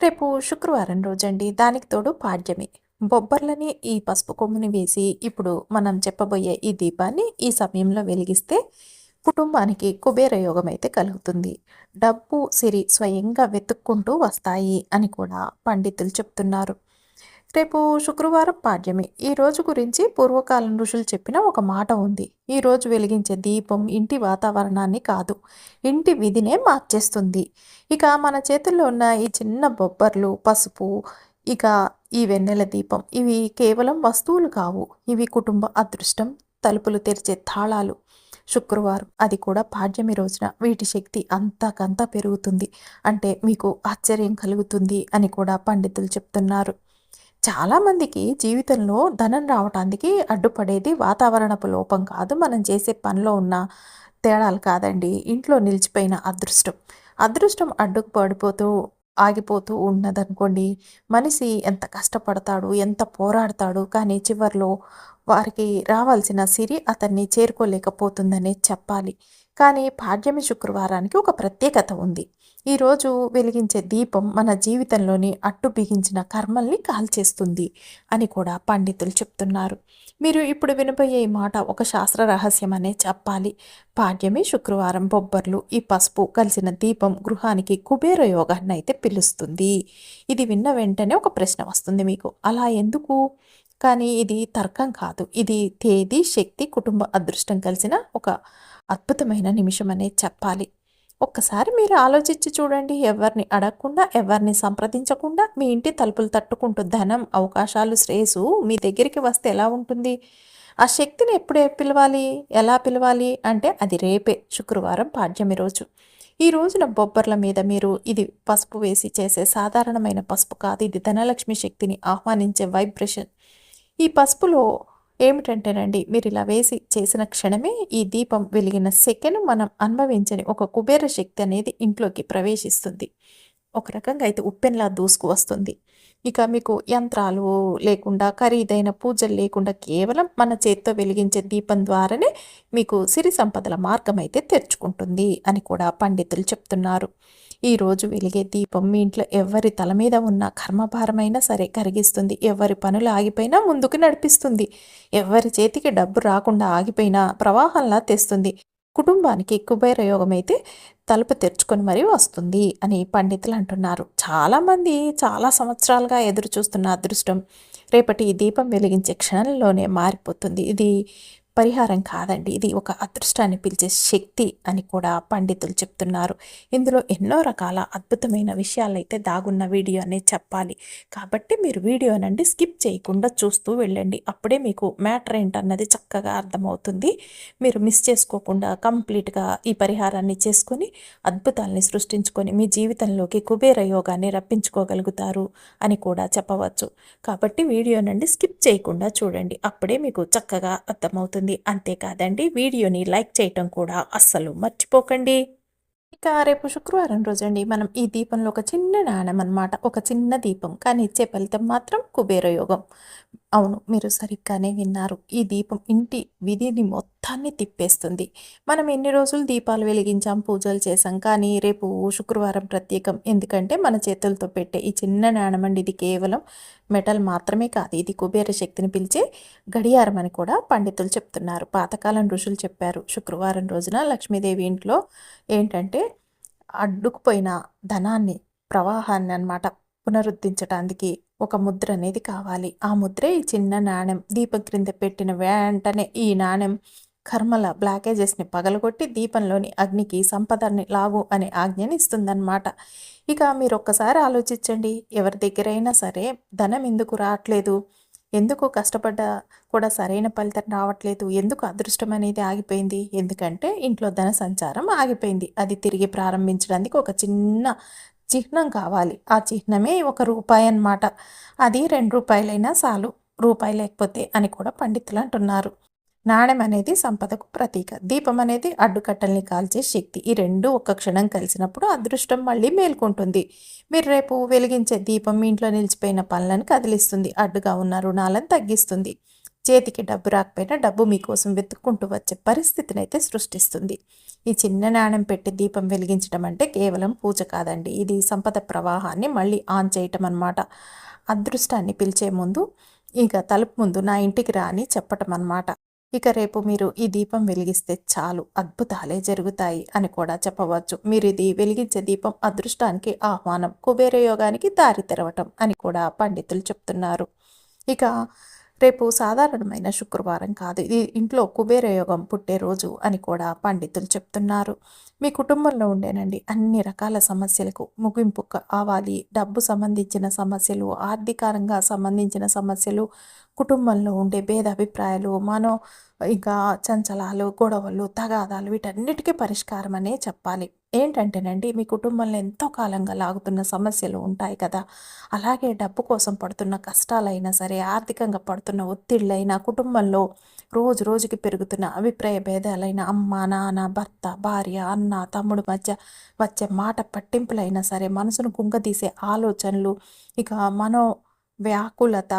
రేపు శుక్రవారం రోజండి. దానికి తోడు పాడ్యమి. బొబ్బర్లని ఈ పసుపు కొమ్ముని వేసి ఇప్పుడు మనం చెప్పబోయే ఈ దీపాన్ని ఈ సమయంలో వెలిగిస్తే కుటుంబానికి కుబేర యోగం అయితే కలుగుతుంది. డబ్బు సిరి స్వయంగా వెతుక్కుంటూ వస్తాయి అని కూడా పండితులు చెప్తున్నారు. రేపు శుక్రవారం పాడ్యమి. ఈ రోజు గురించి పూర్వకాలం ఋషులు చెప్పిన ఒక మాట ఉంది. ఈ రోజు వెలిగించే దీపం ఇంటి వాతావరణాన్ని కాదు ఇంటి విధినే మార్చేస్తుంది. ఇక మన చేతుల్లో ఉన్న ఈ చిన్న బొబ్బర్లు పసుపు ఇక ఈ వెన్నెల దీపం ఇవి కేవలం వస్తువులు కావు. ఇవి కుటుంబ అదృష్టం తలుపులు తెరిచే తాళాలు. శుక్రవారం అది కూడా పాడ్యమి రోజున. వీటి శక్తి అంతకంతా పెరుగుతుంది. అంటే మీకు ఆశ్చర్యం కలుగుతుంది అని కూడా పండితులు చెప్తున్నారు. చాలామందికి జీవితంలో ధనం రావటానికి అడ్డుపడేది వాతావరణపు లోపం కాదు. మనం చేసే పనిలో ఉన్న తేడాలు కాదండి. ఇంట్లో నిలిచిపోయిన అదృష్టం. అదృష్టం అడ్డుకు పడిపోతూ ఆగిపోతూ ఉన్నదనుకోండి మనిషి ఎంత కష్టపడతాడు ఎంత పోరాడతాడు కానీ చివరిలో వారికి రావాల్సిన సిరి అతన్ని చేరుకోలేకపోతుందనే చెప్పాలి. కానీ పాడ్యమి శుక్రవారానికి ఒక ప్రత్యేకత ఉంది. ఈరోజు వెలిగించే దీపం మన జీవితంలోని అట్టు బిగించిన కర్మల్ని కాల్చేస్తుంది అని కూడా పండితులు చెప్తున్నారు. మీరు ఇప్పుడు వినబోయే ఈ మాట ఒక శాస్త్ర రహస్యం అనే చెప్పాలి. పాడ్యమి శుక్రవారం బొబ్బర్లు ఈ పసుపు కలిసిన దీపం గృహానికి కుబేర యోగాన్ని అయితే పిలుస్తుంది. ఇది విన్న వెంటనే ఒక ప్రశ్న వస్తుంది మీకు. అలా ఎందుకు? కానీ ఇది తర్కం కాదు. ఇది తేదీ శక్తి కుటుంబ అదృష్టం కలిసిన ఒక అద్భుతమైన నిమిషం అనే చెప్పాలి. ఒక్కసారి మీరు ఆలోచించి చూడండి. ఎవరిని అడగకుండా ఎవరిని సంప్రదించకుండా మీ ఇంటి తలుపులు తట్టుకుంటూ ధనం అవకాశాలు శ్రేయసు మీ దగ్గరికి వస్తే ఎలా ఉంటుంది? ఆ శక్తిని ఎప్పుడే పిలవాలి? ఎలా పిలవాలి? అంటే అది రేపే శుక్రవారం పాడ్యమి రోజు. ఈ రోజున బొబ్బర్ల మీద మీరు ఇది పసుపు వేసి చేసే సాధారణమైన పసుపు కాదు. ఇది ధనలక్ష్మి శక్తిని ఆహ్వానించే వైబ్రేషన్. ఈ పసుపులో ఏమిటంటేనండి మీరు ఇలా వేసి చేసిన క్షణమే ఈ దీపం వెలిగిన సెకండ్ మనం అనుభవించని ఒక కుబేర శక్తి అనేది ఇంట్లోకి ప్రవేశిస్తుంది. ఒక రకంగా అయితే ఉప్పెన్లా దూసుకు వస్తుంది. ఇక మీకు యంత్రాలు లేకుండా ఖరీదైన పూజలు లేకుండా కేవలం మన చేత్తో వెలిగించే దీపం ద్వారానే మీకు సిరి సంపదల మార్గం అయితే తెరుచుకుంటుంది అని కూడా పండితులు చెప్తున్నారు. ఈరోజు వెలిగే దీపం మీ ఇంట్లో ఎవరి తల మీద ఉన్న కర్మభారమైనా సరే కరిగిస్తుంది. ఎవరి పనులు ఆగిపోయినా ముందుకు నడిపిస్తుంది. ఎవరి చేతికి డబ్బు రాకుండా ఆగిపోయినా ప్రవాహంలా తెస్తుంది. కుటుంబానికి కుబేర యోగం అయితే తలుపు తెరుచుకొని మరీ వస్తుంది అని పండితులు అంటున్నారు. చాలామంది చాలా సంవత్సరాలుగా ఎదురు చూస్తున్న అదృష్టం. రేపటి ఈ దీపం వెలిగించే క్షణంలోనే మారిపోతుంది. ఇది పరిహారం కాదండి. ఇది ఒక అదృష్టాన్ని పిలిచే శక్తి అని కూడా పండితులు చెప్తున్నారు. ఇందులో ఎన్నో రకాల అద్భుతమైన విషయాలైతే దాగున్న వీడియో అనే చెప్పాలి. కాబట్టి మీరు వీడియోనండి స్కిప్ చేయకుండా చూస్తూ వెళ్ళండి. అప్పుడే మీకు మ్యాటర్ ఏంటన్నది చక్కగా అర్థమవుతుంది. మీరు మిస్ చేసుకోకుండా కంప్లీట్గా ఈ పరిహారాన్ని చేసుకొని అద్భుతాలని సృష్టించుకొని మీ జీవితంలోకి కుబేర యోగాన్ని రప్పించుకోగలుగుతారు అని కూడా చెప్పవచ్చు. కాబట్టి వీడియోనండి స్కిప్ చేయకుండా చూడండి. అప్పుడే మీకు చక్కగా అర్థమవుతుంది. అంతేకాదండి వీడియోని లైక్ చేయటం కూడా అస్సలు మర్చిపోకండి. ఇక రేపు శుక్రవారం రోజండి మనం ఈ దీపంలో ఒక చిన్న నాణం అనమాట ఒక చిన్న దీపం కానీ ఇచ్చే ఫలితం మాత్రం కుబేర యోగం. అవును మీరు సరిగ్గానే విన్నారు. ఈ దీపం ఇంటి విధిని మొత్తాన్ని తిప్పేస్తుంది. మనం ఎన్ని రోజులు దీపాలు వెలిగించాం పూజలు చేసాం కానీ రేపు శుక్రవారం ప్రత్యేకం. ఎందుకంటే మన చేతులతో పెట్టే ఈ చిన్న నాణమండి ఇది కేవలం మెటల్ మాత్రమే కాదు ఇది కుబేర శక్తిని పిలిచే గడియారం అని కూడా పండితులు చెప్తున్నారు. పాతకాలం ఋషులు చెప్పారు శుక్రవారం రోజున లక్ష్మీదేవి ఇంట్లో ఏంటంటే అడ్డుకుపోయిన ధనాన్ని ప్రవాహాన్ని అన్నమాట. పునరుద్ధరించడానికి ఒక ముద్ర అనేది కావాలి. ఆ ముద్రే ఈ చిన్న నాణెం. దీపం క్రింద పెట్టిన వెంటనే ఈ నాణెం కర్మల బ్లాకేజెస్ని పగలగొట్టి దీపంలోని అగ్నికి సంపదని లాగు అనే ఆజ్ఞని ఇస్తుందన్నమాట. ఇక మీరు ఒక్కసారి ఆలోచించండి. ఎవరి దగ్గరైనా సరే ధనం ఎందుకు రావట్లేదు? ఎందుకు కష్టపడ్డా కూడా సరైన ఫలితం రావట్లేదు? ఎందుకు అదృష్టం అనేది ఆగిపోయింది? ఎందుకంటే ఇంట్లో ధన సంచారం ఆగిపోయింది. అది తిరిగి ప్రారంభించడానికి ఒక చిన్న చిహ్నం కావాలి. ఆ చిహ్నమే ఒక రూపాయి అన్నమాట అది రెండు రూపాయలైనా చాలు. రూపాయి లేకపోతే అని కూడా పండితులు అంటున్నారు. నాణెం అనేది సంపదకు ప్రతీక. దీపం అనేది అడ్డుకట్టల్ని కాల్చే శక్తి. ఈ రెండు ఒక్క క్షణం కలిసినప్పుడు అదృష్టం మళ్ళీ మేల్కొంటుంది. మీరు రేపు వెలిగించే దీపం మీ ఇంట్లో నిలిచిపోయిన పనులను కదిలిస్తుంది. అడ్డుగా ఉన్న రుణాలను తగ్గిస్తుంది. చేతికి డబ్బు రాకపోయినా డబ్బు మీకోసం వెతుక్కుంటూ వచ్చే పరిస్థితిని అయితే సృష్టిస్తుంది. ఈ చిన్న నాణ్యం పెట్టి దీపం వెలిగించడం అంటే కేవలం పూజ కాదండి. ఇది సంపద ప్రవాహాన్ని మళ్ళీ ఆన్ చేయటం అనమాట అదృష్టాన్ని పిలిచే ముందు ఇక తలుపు ముందు నా ఇంటికి రా అని చెప్పటం అనమాట ఇక రేపు మీరు ఈ దీపం వెలిగిస్తే చాలు అద్భుతాలే జరుగుతాయి అని కూడా చెప్పవచ్చు. మీరు ఇది వెలిగించే దీపం అదృష్టానికి ఆహ్వానం కుబేర యోగానికి దారి తెరవటం అని కూడా పండితులు చెప్తున్నారు. ఇక రేపు సాధారణమైన శుక్రవారం కాదు. ఇది ఇంట్లో కుబేర యోగం పుట్టే రోజు అని కూడా పండితులు చెప్తున్నారు. మీ కుటుంబంలో ఉండేనండి అన్ని రకాల సమస్యలకు ముగింపు కావాలి డబ్బు సంబంధించిన సమస్యలు ఆర్థికంగా సంబంధించిన సమస్యలు కుటుంబంలో ఉండే భేదాభిప్రాయాలు మనో ఇంకా చంచలాలు గొడవలు తగాదాలు వీటన్నిటికీ పరిష్కారం అనే చెప్పాలి. ఏంటంటేనండి మీ కుటుంబంలో ఎంతో కాలంగా లాగుతున్న సమస్యలు ఉంటాయి కదా. అలాగే డబ్బు కోసం పడుతున్న కష్టాలైనా సరే ఆర్థికంగా పడుతున్న ఒత్తిళ్ళైనా కుటుంబంలో రోజు రోజుకి పెరుగుతున్న అభిప్రాయ భేదాలైన అమ్మ నాన్న భర్త భార్య అన్న తమ్ముడు మధ్య వచ్చే మాట పట్టింపులైనా సరే మనసును కుంగదీసే ఆలోచనలు ఇక మనో వ్యాకులత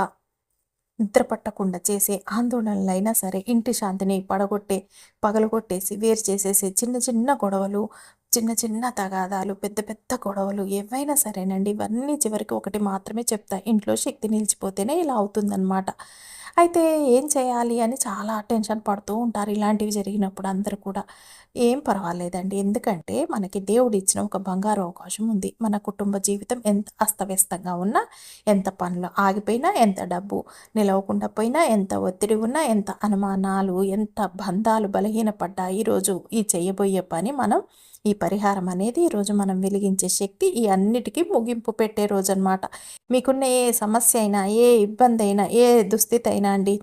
నిద్ర పట్టకుండా చేసే ఆందోళనలైనా సరే ఇంటి శాంతిని పడగొట్టే పగలగొట్టేసి వేరు చేసేసే చిన్న చిన్న గొడవలు చిన్న చిన్న తగాదాలు పెద్ద పెద్ద గొడవలు ఏవైనా సరేనండి. ఇవన్నీ చివరికి ఒకటి మాత్రమే చెప్తాయి ఇంట్లో శక్తి నిలిచిపోతేనే ఇలా అవుతుందన్నమాట. అయితే ఏం చేయాలి అని చాలా టెన్షన్ పడుతూ ఉంటారు ఇలాంటివి జరిగినప్పుడు అందరూ కూడా. ఏం పర్వాలేదండి. ఎందుకంటే మనకి దేవుడు ఇచ్చిన ఒక బంగారు అవకాశం ఉంది. మన కుటుంబ జీవితం ఎంత అస్తవ్యస్తంగా ఉన్నా ఎంత పనులు ఆగిపోయినా ఎంత డబ్బు నిలవకుండా పోయినా ఎంత ఒత్తిడి ఉన్నా ఎంత అనుమానాలు ఎంత బంధాలు బలహీనపడ్డా ఈరోజు ఈ చేయబోయే పని మనం ఈ పరిహారం అనేది ఈరోజు మనం వెలిగించే శక్తి ఈ అన్నిటికీ ముగింపు పెట్టే రోజు అనమాట మీకున్న ఏ సమస్య అయినా ఏ ఇబ్బంది అయినా ఏ దుస్థితి అయినా అండి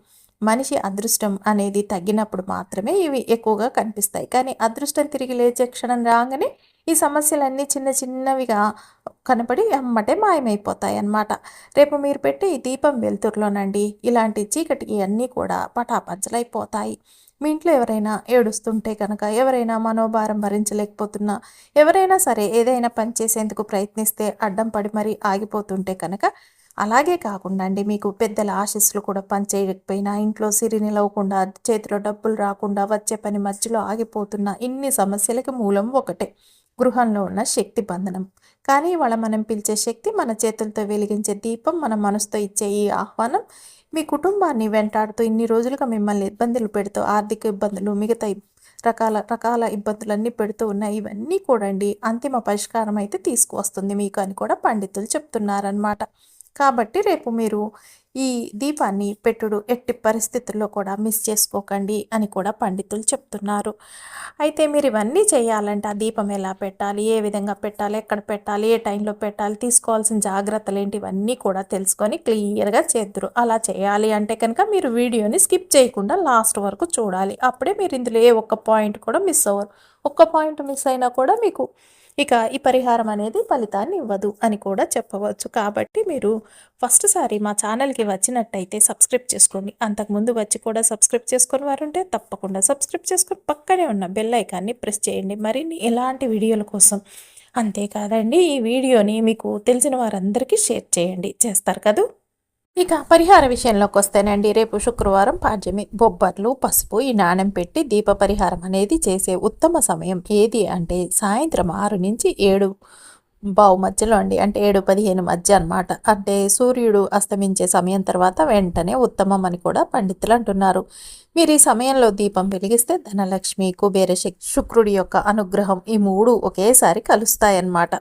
మనిషి అదృష్టం అనేది తగ్గినప్పుడు మాత్రమే ఇవి ఎక్కువగా కనిపిస్తాయి. కానీ అదృష్టం తిరిగి లేచే క్షణం రాగానే ఈ సమస్యలన్నీ చిన్న చిన్నవిగా కనపడి అమ్మటే మాయమైపోతాయి అన్నమాట. రేపు మీరు పెట్టే ఈ దీపం వెలుతురులోనండి ఇలాంటి చీకటికి అన్నీ కూడా పటాపంచలైపోతాయి. మీ ఇంట్లో ఎవరైనా ఏడుస్తుంటే కనుక ఎవరైనా మనోభారం భరించలేకపోతున్నా ఎవరైనా సరే ఏదైనా పని చేసేందుకు ప్రయత్నిస్తే అడ్డం పడి మరీ ఆగిపోతుంటే కనుక అలాగే కాకుండా అండి మీకు పెద్దల ఆశీస్సులు కూడా పనిచేయకపోయినా ఇంట్లో సిరి నిలవకుండా చేతిలో డబ్బులు రాకుండా వచ్చే పని మధ్యలో ఆగిపోతున్న ఇన్ని సమస్యలకి మూలం ఒకటే. గృహంలో ఉన్న శక్తి బంధనం. కానీ వాళ్ళ మనం పిలిచే శక్తి మన చేతులతో వెలిగించే దీపం మన మనసుతో ఇచ్చే ఈ ఆహ్వానం మీ కుటుంబాన్ని వెంటాడుతూ ఇన్ని రోజులుగా మిమ్మల్ని ఇబ్బందులు పెడుతూ ఆర్థిక ఇబ్బందులు మిగతా రకాల రకాల ఇబ్బందులన్నీ పెడుతూ ఉన్నాయి ఇవన్నీ కూడా అండి అంతిమ పరిష్కారం అయితే తీసుకువస్తుంది మీకు అని కూడా పండితులు చెప్తున్నారనమాట కాబట్టి రేపు మీరు ఈ దీపాన్ని పెట్టుడు ఎట్టి పరిస్థితుల్లో కూడా మిస్ చేసుకోకండి అని కూడా పండితులు చెప్తున్నారు. అయితే మీరు ఇవన్నీ చేయాలంటే ఆ దీపం ఎలా పెట్టాలి? ఏ విధంగా పెట్టాలి? ఎక్కడ పెట్టాలి? ఏ టైంలో పెట్టాలి? తీసుకోవాల్సిన జాగ్రత్తలు ఏంటి? ఇవన్నీ కూడా తెలుసుకొని క్లియర్గా చేద్దరు. అలా చేయాలి అంటే కనుక మీరు వీడియోని స్కిప్ చేయకుండా లాస్ట్ వరకు చూడాలి. అప్పుడే మీరు ఇందులో ఏ ఒక్క పాయింట్ కూడా మిస్ అవ్వరు. ఒక్క పాయింట్ మిస్ అయినా కూడా మీకు ఇక ఈ పరిహారం అనేది ఫలితాన్ని ఇవ్వదు అని కూడా చెప్పవచ్చు. కాబట్టి మీరు ఫస్ట్ సారి మా ఛానల్కి వచ్చినట్టయితే సబ్స్క్రైబ్ చేసుకోండి. అంతకుముందు వచ్చి కూడా సబ్స్క్రైబ్ చేసుకుని వారుంటే తప్పకుండా సబ్స్క్రైబ్ చేసుకుని పక్కనే ఉన్న బెల్ ఐకాన్ని ప్రెస్ చేయండి. మరిన్ని ఎలాంటి వీడియోల కోసం అంతేకాదండి ఈ వీడియోని మీకు తెలిసిన వారందరికీ షేర్ చేయండి. చేస్తారు కదా? ఇక పరిహార విషయంలోకి వస్తేనండి రేపు శుక్రవారం పాడ్యమి బొబ్బర్లు పసుపు ఈ నాణం పెట్టి దీప పరిహారం అనేది చేసే ఉత్తమ సమయం ఏది అంటే సాయంత్రం ఆరు నుంచి ఏడు బావు మధ్యలో అండి. అంటే ఏడు పదిహేను మధ్య అనమాట అంటే సూర్యుడు అస్తమించే సమయం తర్వాత వెంటనే ఉత్తమం అని కూడా పండితులు అంటున్నారు. మీరు ఈ సమయంలో దీపం వెలిగిస్తే ధనలక్ష్మి కుబేర శుక్రుడి యొక్క అనుగ్రహం ఈ మూడు ఒకేసారి కలుస్తాయన్నమాట.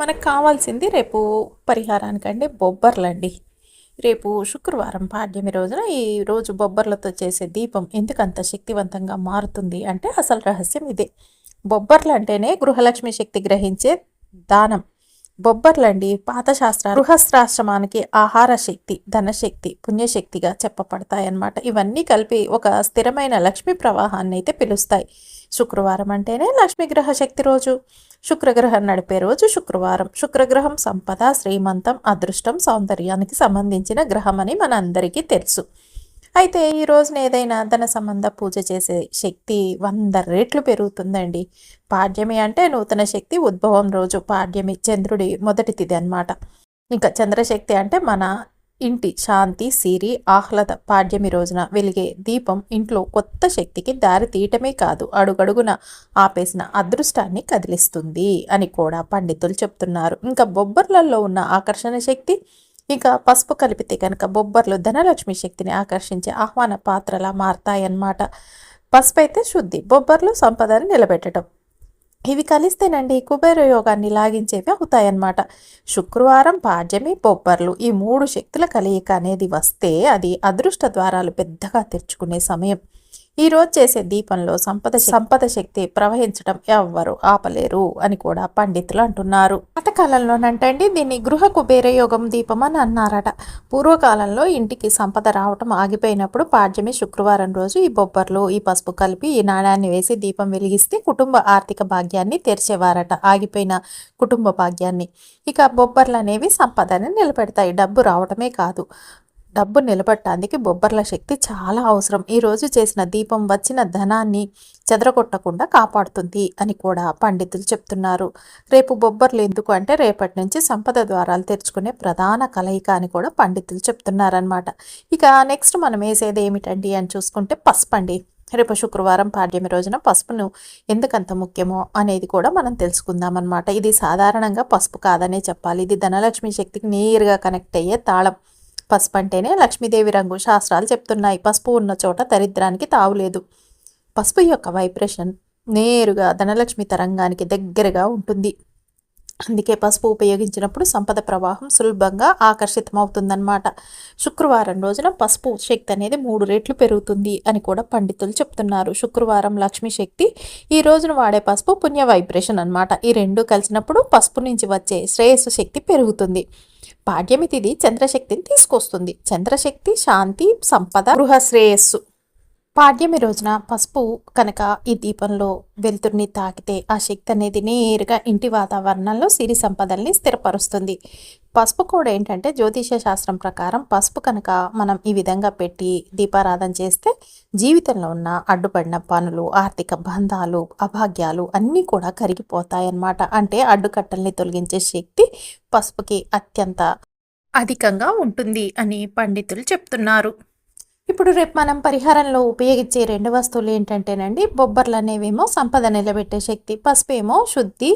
మనకు కావాల్సింది రేపు పరిహారానికండి బొబ్బర్లండి. రేపు శుక్రవారం పాడ్యమి రోజున ఈ రోజు బొబ్బర్లతో చేసే దీపం ఎందుకంత శక్తివంతంగా మారుతుంది అంటే అసలు రహస్యం ఇదే. బొబ్బర్లు అంటేనే గృహలక్ష్మి శక్తి గ్రహించే దానం. బొబ్బర్లండి పాత శాస్త్ర గృహస్థాశ్రమానికి ఆహార శక్తి ధనశక్తి పుణ్యశక్తిగా చెప్పబడతాయి అన్నమాట ఇవన్నీ కలిపి ఒక స్థిరమైన లక్ష్మీ ప్రవాహాన్ని అయితే పిలుస్తాయి. శుక్రవారం అంటేనే లక్ష్మీగ్రహ శక్తి రోజు. శుక్రగ్రహం నడిపే రోజు శుక్రవారం. శుక్రగ్రహం సంపద శ్రీమంతం అదృష్టం సౌందర్యానికి సంబంధించిన గ్రహం అని మన అందరికీ తెలుసు. అయితే ఈ రోజున ఏదైనా ధన సంబంధ పూజ చేసే శక్తి వంద రెట్లు పెరుగుతుందండి. పాడ్యమి అంటే నూతన శక్తి ఉద్భవం రోజు పాడ్యమి చంద్రుడి మొదటి తిథి అనమాట ఇంకా చంద్రశక్తి అంటే మన ఇంటి శాంతి సిరి ఆహ్లాద పాడ్యమి రోజున వెలిగే దీపం ఇంట్లో కొత్త శక్తికి దారి తీయటమే కాదు అడుగడుగున ఆపేసిన అదృష్టాన్ని కదిలిస్తుంది అని కూడా పండితులు చెప్తున్నారు. ఇంకా బొబ్బర్లలో ఉన్న ఆకర్షణ శక్తి ఇంకా పసుపు కలిపితే కనుక బొబ్బర్లు ధనలక్ష్మి శక్తిని ఆకర్షించే ఆహ్వాన పాత్రలా మారతాయన్నమాట. పసుపు అయితే శుద్ధి బొబ్బర్లు సంపదను నిలబెట్టడం. ఇవి కలిస్తేనండి కుబేర యోగాన్ని లాగించేవి అవుతాయన్నమాట. శుక్రవారం పాడ్యమి బొబ్బర్లు ఈ మూడు శక్తుల కలయిక అనేది వస్తే అది అదృష్ట ద్వారాలు పెద్దగా తెరుచుకునే సమయం. ఈ రోజు చేసే దీపంలో సంపద సంపద శక్తి ప్రవహించడం ఎవ్వరు ఆపలేరు అని కూడా పండితులు అంటున్నారు. పాతకాలంలోనంటండి దీన్ని గృహ కుబేర యోగం దీపం అని అన్నారట. పూర్వకాలంలో ఇంటికి సంపద రావటం ఆగిపోయినప్పుడు పాడ్యమి శుక్రవారం రోజు ఈ బొబ్బర్లు ఈ పసుపు కలిపి ఈ నాణాన్ని వేసి దీపం వెలిగిస్తే కుటుంబ ఆర్థిక భాగ్యాన్ని తెరిచేవారట ఆగిపోయిన కుటుంబ భాగ్యాన్ని. ఇక బొబ్బర్లు అనేవి సంపదని నిలబెడతాయి డబ్బు రావటమే కాదు. డబ్బు నిలబట్టడానికి బొబ్బర్ల శక్తి చాలా అవసరం. ఈరోజు చేసిన దీపం వచ్చిన ధనాన్ని చెదరగొట్టకుండా కాపాడుతుంది అని కూడా పండితులు చెప్తున్నారు. రేపు బొబ్బర్లు ఎందుకు అంటే రేపటి నుంచి సంపద ద్వారాలు తెరుచుకునే ప్రధాన కలయిక అని కూడా పండితులు చెప్తున్నారనమాట ఇక నెక్స్ట్ మనం వేసేది ఏమిటండి అని చూసుకుంటే పసుపండి రేపు శుక్రవారం పాడ్యమి రోజున పసుపును ఎందుకంత ముఖ్యమో అనేది కూడా మనం తెలుసుకుందాం అనమాట ఇది సాధారణంగా పసుపు కాదనే చెప్పాలి. ఇది ధనలక్ష్మి శక్తికి నేరుగా కనెక్ట్ అయ్యే తాళం. పసుపు అంటేనే లక్ష్మీదేవి రంగు శాస్త్రాలు చెప్తున్నాయి. పసుపు ఉన్న చోట దరిద్రానికి తావులేదు పసుపు యొక్క వైబ్రేషన్ నేరుగా ధనలక్ష్మి తరంగానికి దగ్గరగా ఉంటుంది. అందుకే పసుపు ఉపయోగించినప్పుడు సంపద ప్రవాహం సులభంగా ఆకర్షితమవుతుందన్నమాట. శుక్రవారం రోజున పసుపు శక్తి అనేది మూడు రెట్లు పెరుగుతుంది అని కూడా పండితులు చెప్తున్నారు. శుక్రవారం లక్ష్మీ శక్తి ఈ రోజున వాడే పసుపు పుణ్య వైబ్రేషన్ అనమాట ఈ రెండు కలిసినప్పుడు పసుపు నుంచి వచ్చే శ్రేయస్సు శక్తి పెరుగుతుంది. పాడ్యమితిది చంద్రశక్తిని తీసుకొస్తుంది. చంద్రశక్తి శాంతి సంపద గృహ శ్రేయస్సు పాడ్యమి రోజున పసుపు కనుక ఈ దీపంలో వెలుతురిని తాకితే ఆ శక్తి అనేది నేరుగా ఇంటి వాతావరణంలో సిరి సంపదల్ని స్థిరపరుస్తుంది. పసుపు కూడా ఏంటంటే జ్యోతిష శాస్త్రం ప్రకారం పసుపు కనుక మనం ఈ విధంగా పెట్టి దీపారాధన చేస్తే జీవితంలో ఉన్న అడ్డుపడిన పనులు ఆర్థిక బంధాలు అభాగ్యాలు అన్నీ కూడా కరిగిపోతాయన్నమాట. అంటే అడ్డుకట్టల్ని తొలగించే శక్తి పసుపుకి అత్యంత అధికంగా ఉంటుంది అని పండితులు చెప్తున్నారు. ఇప్పుడు రేపు మనం పరిహారంలో ఉపయోగించే రెండు వస్తువులు ఏంటంటేనండి బొబ్బర్లు అనేవేమో సంపద నిలబెట్టే శక్తి పసుపు ఏమో శుద్ధి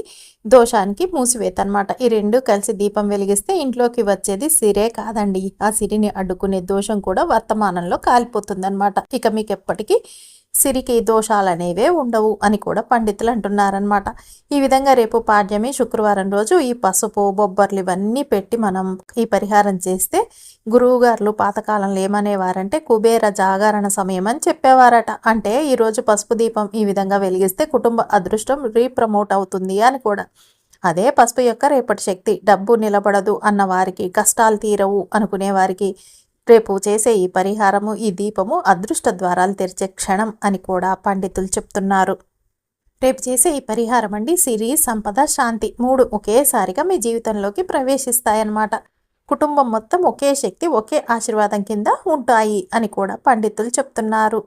దోషానికి మూసివేత అనమాట ఈ రెండు కలిసి దీపం వెలిగిస్తే ఇంట్లోకి వచ్చేది సిరే కాదండి. ఆ సిరిని అడ్డుకునే దోషం కూడా వర్తమానంలో కాలిపోతుంది ఇక మీకు ఎప్పటికీ సిరికి దోషాలనేవే ఉండవు అని కూడా పండితులు అంటున్నారనమాట ఈ విధంగా రేపు పాడ్యమి శుక్రవారం రోజు ఈ పసుపు బొబ్బర్లు ఇవన్నీ పెట్టి మనం ఈ పరిహారం చేస్తే గురువుగారులు పాతకాలంలో ఏమనేవారంటే కుబేర జాగరణ సమయం అని చెప్పేవారట. అంటే ఈరోజు పసుపు దీపం ఈ విధంగా వెలిగిస్తే కుటుంబ అదృష్టం రీప్రమోట్ అవుతుంది అని కూడా. అదే పసుపు యొక్క రేపటి శక్తి డబ్బు నిలబడదు అన్న వారికి కష్టాలు తీరవు అనుకునే వారికి రేపు చేసే ఈ పరిహారము ఈ దీపము అదృష్ట ద్వారాలు తెరిచే క్షణం అని కూడా పండితులు చెప్తున్నారు. రేపు చేసే ఈ పరిహారం అండి సిరి సంపద శాంతి మూడు ఒకేసారిగా మీ జీవితంలోకి ప్రవేశిస్తాయన్నమాట. కుటుంబం మొత్తం ఒకే శక్తి ఒకే ఆశీర్వాదం కింద ఉంటాయి అని కూడా పండితులు చెప్తున్నారు.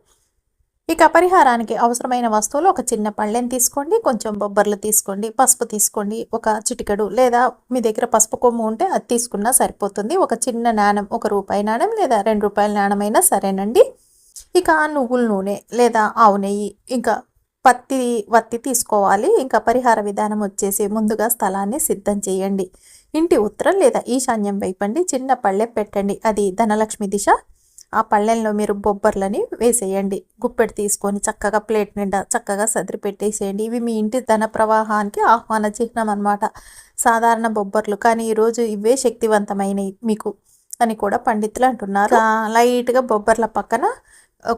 ఇక పరిహారానికి అవసరమైన వస్తువులు ఒక చిన్న పళ్ళెం తీసుకోండి కొంచెం బొబ్బర్లు తీసుకోండి పసుపు తీసుకోండి ఒక చిటికెడు లేదా మీ దగ్గర పసుపు కొమ్ము ఉంటే అది తీసుకున్నా సరిపోతుంది. ఒక చిన్న నాణం ఒక రూపాయి నాణం లేదా రెండు రూపాయల నాణమైనా సరేనండి. ఇక నువ్వుల నూనె లేదా ఆవు నెయ్యి ఇంకా పత్తి వత్తి తీసుకోవాలి. ఇంకా పరిహార విధానం వచ్చేసి ముందుగా స్థలాన్ని సిద్ధం చేయండి. ఇంటి ఉత్తరం లేదా ఈశాన్యం వైపండి చిన్న పళ్ళె పెట్టండి. అది ధనలక్ష్మి దిశ. ఆ పళ్ళెంలో మీరు బొబ్బర్లని వేసేయండి. గుప్పెడు తీసుకొని చక్కగా ప్లేట్ నిండా చక్కగా సదిరి పెట్టేసేయండి. ఇవి మీ ఇంటి ధన ప్రవాహానికి ఆహ్వాన చిహ్నం అనమాట సాధారణ బొబ్బర్లు. కానీ ఈరోజు ఇవే శక్తివంతమైనవి మీకు అని కూడా పండితులు అంటున్నారు. లైట్గా బొబ్బర్ల పక్కన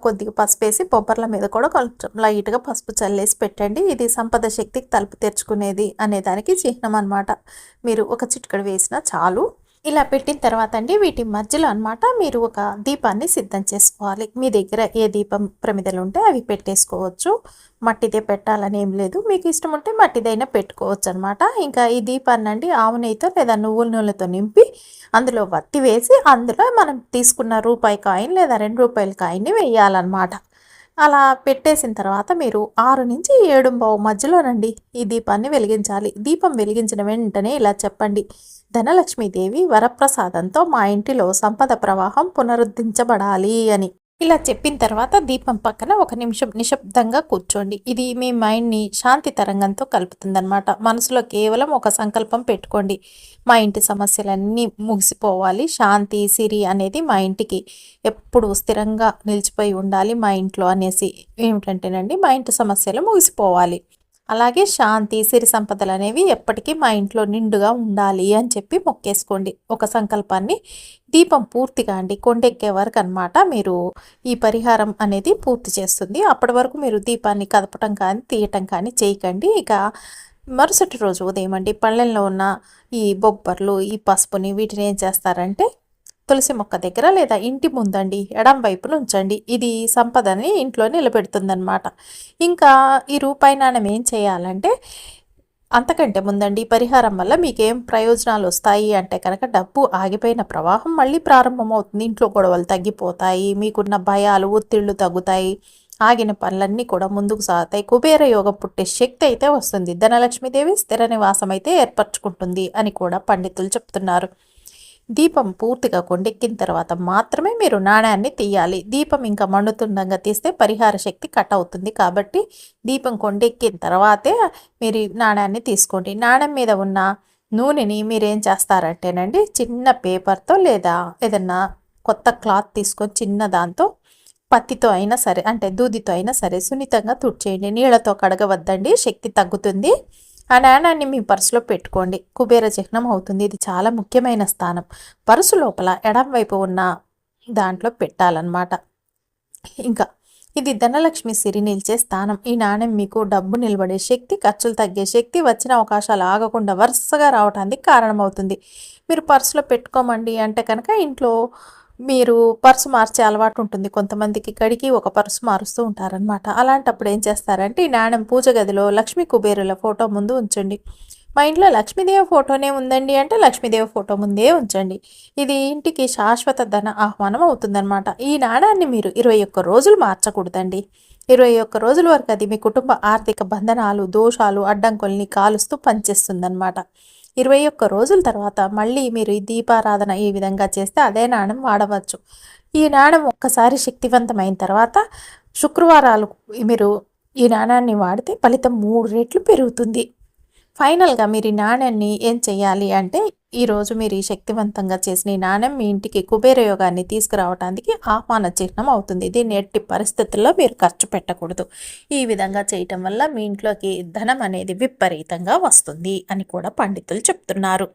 కొద్దిగా పసుపు వేసి బొబ్బర్ల మీద కూడా కొంచెం లైట్గా పసుపు చల్లేసి పెట్టండి. ఇది సంపద శక్తికి తలుపు తెరుచుకునేది అనే దానికి చిహ్నం అనమాట మీరు ఒక చిటికడు వేసినా చాలు. ఇలా పెట్టిన తర్వాత అండి వీటి మధ్యలో అనమాట మీరు ఒక దీపాన్ని సిద్ధం చేసుకోవాలి. మీ దగ్గర ఏ దీపం ప్రమిదలు ఉంటే అవి పెట్టేసుకోవచ్చు. మట్టిదే పెట్టాలని ఏం లేదు. మీకు ఇష్టం ఉంటే మట్టిదైనా పెట్టుకోవచ్చు అనమాట ఇంకా ఈ దీపాన్ని అండి ఆవు నెయ్యితో లేదా నువ్వుల నూనెతో నింపి అందులో వత్తి వేసి అందులో మనం తీసుకున్న రూపాయి కాయిన్ లేదా రెండు రూపాయల కాయిన్ని వేయాలన్నమాట. అలా పెట్టేసిన తర్వాత మీరు ఆరు నుంచి ఏడు బావు మధ్యలోనండి ఈ దీపాన్ని వెలిగించాలి. దీపం వెలిగించిన వెంటనే ఇలా చెప్పండి. ధనలక్ష్మీదేవి వరప్రసాదంతో మా ఇంటిలో సంపద ప్రవాహం పునరుద్ధరించబడాలి అని. ఇలా చెప్పిన తర్వాత దీపం పక్కన ఒక నిమిషం నిశ్శబ్దంగా కూర్చోండి. ఇది మీ మైండ్ని శాంతి తరంగంతో కలుపుతుందనమాట మనసులో కేవలం ఒక సంకల్పం పెట్టుకోండి. మా ఇంటి సమస్యలన్నీ ముగిసిపోవాలి. శాంతి సిరి అనేది మా ఇంటికి ఎప్పుడు స్థిరంగా నిలిచిపోయి ఉండాలి మా ఇంట్లో అనేసి. ఏమిటంటేనండి మా ఇంటి సమస్యలు ముగిసిపోవాలి. అలాగే శాంతి సిరి సంపదలు అనేవి ఎప్పటికీ మా ఇంట్లో నిండుగా ఉండాలి అని చెప్పి మొక్కేసుకోండి. ఒక సంకల్పాన్ని దీపం పూర్తిగా అండి కొండెక్కే వరకు అనమాట మీరు ఈ పరిహారం అనేది పూర్తి చేస్తుంది. అప్పటి వరకు మీరు దీపాన్ని కదపటం కానీ తీయటం కానీ చేయకండి. ఇక మరుసటి రోజు ఉదయం అండి పళ్ళెల్లో ఉన్న ఈ బొబ్బర్లు ఈ పసుపుని వీటిని ఏం చేస్తారంటే తులసి మొక్క దగ్గర లేదా ఇంటి ముందండి ఎడం వైపున ఉంచండి ఇది సంపదని ఇంట్లో నిలబెడుతుందనమాట ఇంకా ఈ రూపాయి నాణ్యం ఏం చేయాలంటే అంతకంటే ముందండి పరిహారం వల్ల మీకేం ప్రయోజనాలు వస్తాయి అంటే కనుక డబ్బు ఆగిపోయిన ప్రవాహం మళ్ళీ ప్రారంభమవుతుంది. ఇంట్లో గొడవలు తగ్గిపోతాయి మీకున్న భయాలు ఒత్తిళ్ళు తగ్గుతాయి. ఆగిన పనులన్నీ కూడా ముందుకు సాగుతాయి. కుబేర యోగం పుట్టే శక్తి అయితే వస్తుంది. ధనలక్ష్మీదేవి స్థిర నివాసం అయితే ఏర్పరచుకుంటుంది అని కూడా పండితులు చెప్తున్నారు. దీపం పూర్తిగా కొండెక్కిన తర్వాత మాత్రమే మీరు నాణ్యాన్ని తీయాలి. దీపం ఇంకా మండుతుండగా తీస్తే పరిహార శక్తి కట్ అవుతుంది కాబట్టి దీపం కొండెక్కిన తర్వాతే మీరు నాణ్యాన్ని తీసుకోండి. నాణ్యం మీద ఉన్న నూనెని మీరేం చేస్తారంటేనండి చిన్న పేపర్తో లేదా ఏదన్నా కొత్త క్లాత్ తీసుకొని చిన్న దాంతో పత్తితో అయినా సరే అంటే దూదితో అయినా సరే సున్నితంగా తుడిచేయండి. నీళ్ళతో కడగవద్దండి శక్తి తగ్గుతుంది. ఆ నాణాన్ని మీ పర్సులో పెట్టుకోండి. కుబేర చిహ్నం అవుతుంది. ఇది చాలా ముఖ్యమైన స్థానం. పర్సు లోపల ఎడం వైపు ఉన్న దాంట్లో పెట్టాలన్నమాట. ఇంకా ఇది ధనలక్ష్మి సిరి నిలిచే స్థానం. ఈ నాణ్యం మీకు డబ్బు నిలబడే శక్తి ఖర్చులు తగ్గే శక్తి వచ్చిన అవకాశాలు ఆగకుండా వరుసగా రావడానికి కారణమవుతుంది. మీరు పర్సులో పెట్టుకోమండి అంటే కనుక ఇంట్లో మీరు పర్సు మార్చే అలవాటు ఉంటుంది. కొంతమందికి గడికి ఒక పర్సు మారుస్తూ ఉంటారనమాట అలాంటప్పుడు ఏం చేస్తారంటే ఈ నాణ్యం పూజ గదిలో లక్ష్మీ కుబేరుల ఫోటో ముందు ఉంచండి. మా ఇంట్లో లక్ష్మీదేవి ఫోటోనే ఉందండి అంటే లక్ష్మీదేవి ఫోటో ముందే ఉంచండి. ఇది ఇంటికి శాశ్వత ధన ఆహ్వానం అవుతుందన్నమాట. ఈ నాణాన్ని మీరు ఇరవై ఒక్క రోజులు మార్చకూడదండి. ఇరవై ఒక్క రోజుల వరకు అది మీ కుటుంబ ఆర్థిక బంధనాలు దోషాలు అడ్డంకుల్ని కాలుస్తూ పనిచేస్తుందన్నమాట. ఇరవై ఒక్క రోజుల తర్వాత మళ్ళీ మీరు ఈ దీపారాధన ఈ విధంగా చేస్తే అదే నాణం వాడవచ్చు. ఈ నాణం ఒక్కసారి శక్తివంతమైన తర్వాత శుక్రవారాలు మీరు ఈ నాణాన్ని వాడితే ఫలితం మూడు రెట్లు పెరుగుతుంది. ఫైనల్గా మీరు ఈ నాణాన్ని ఏం చేయాలి అంటే ఈరోజు మీరు ఈ శక్తివంతంగా చేసిన ఈ నాణ్యం మీ ఇంటికి కుబేర యోగాన్ని తీసుకురావడానికి ఆహ్వాన చిహ్నం అవుతుంది. దీన్ని ఎట్టి పరిస్థితుల్లో మీరు ఖర్చు పెట్టకూడదు. ఈ విధంగా చేయటం వల్ల మీ ఇంట్లోకి ధనం అనేది విపరీతంగా వస్తుంది అని కూడా పండితులు చెప్తున్నారు.